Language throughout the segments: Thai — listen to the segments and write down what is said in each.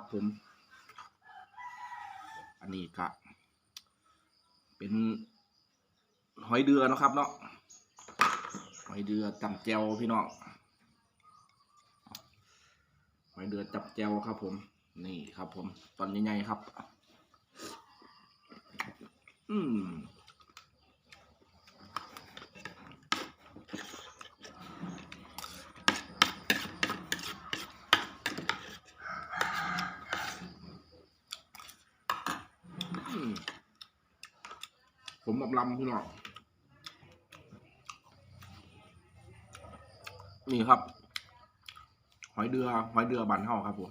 ครับผม อันนี้ก็เป็นหอยเดือนะครับเนาะหอยเดือจำแจวพี่น้องหอยเดือจับแจวครับ ผม นี่ครับ ผม ตอนใหญ่ๆครับ อืม ผมแบบลำพี่น้องนี่ครับ หอยเดือ หอยเดือบานเฮาครับผม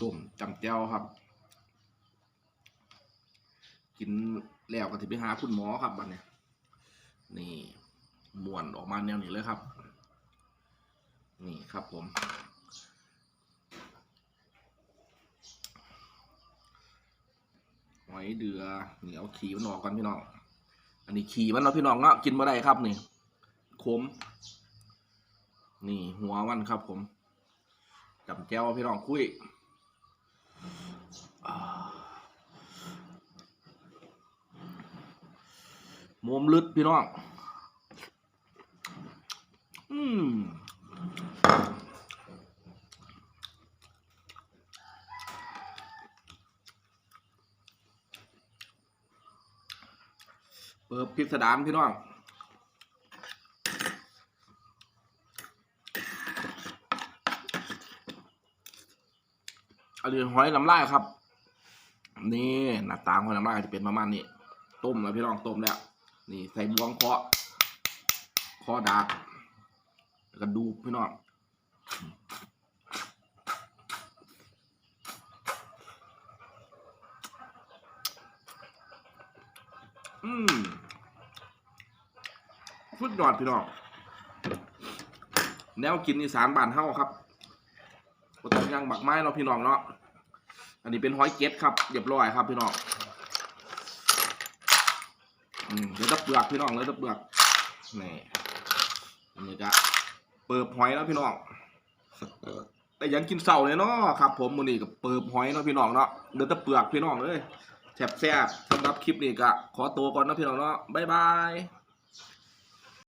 ต้มจำแจ้วครับ กินแล้วก็ถึงไปหาคุณหมอครับบัดเนี้ยนี่มวนออกมาแนวนี้เลยครับ นี่ครับผม อยเดือเหนี่เอาขี่มันออกกันพี่น้อง อันนี้ขี่มันเนาะพี่น้องเนาะกินมาได้ครับนี่ขมนี่ หัวมันครับผมจับแก้วพี่น้องคุยอ่าโมมลึดพี่น้อง อืม ปิดพิสดารพี่น้องอันนี้หอยลำลายครับ นี่หน้าตาหอยลำลายจะเป็นประมาณนี้ ต้มแล้วพี่น้องต้มแล้ว นี่ใส่บวงเคาะเคาะดากแล้วก็ดูพี่น้อง อืมสุดยอดพี่น้องแนวกินอีสานบ้านเฮาครับก็ต้องย่างหมักไม้เนาะพี่น้องเนาะ อันนี้เป็นหอยเก็ดครับเรียบร้อยครับพี่น้องเดี๋ยวตะเปลือกพี่น้องเลยตะเปลือกนี่อันนี้ก็เปิบหอยแล้วพี่น้องแต่ยังกินเสาเลยเนาะครับ ผมมือนี้กับเปิบหอยเนาะพี่น้องเนาะเดี๋ยวตะเปลือกพี่น้องเลย แซ่บๆสำหรับคลิปนี้ก็ขอตัวก่อนนะพี่น้องเนาะบ๊ายบาย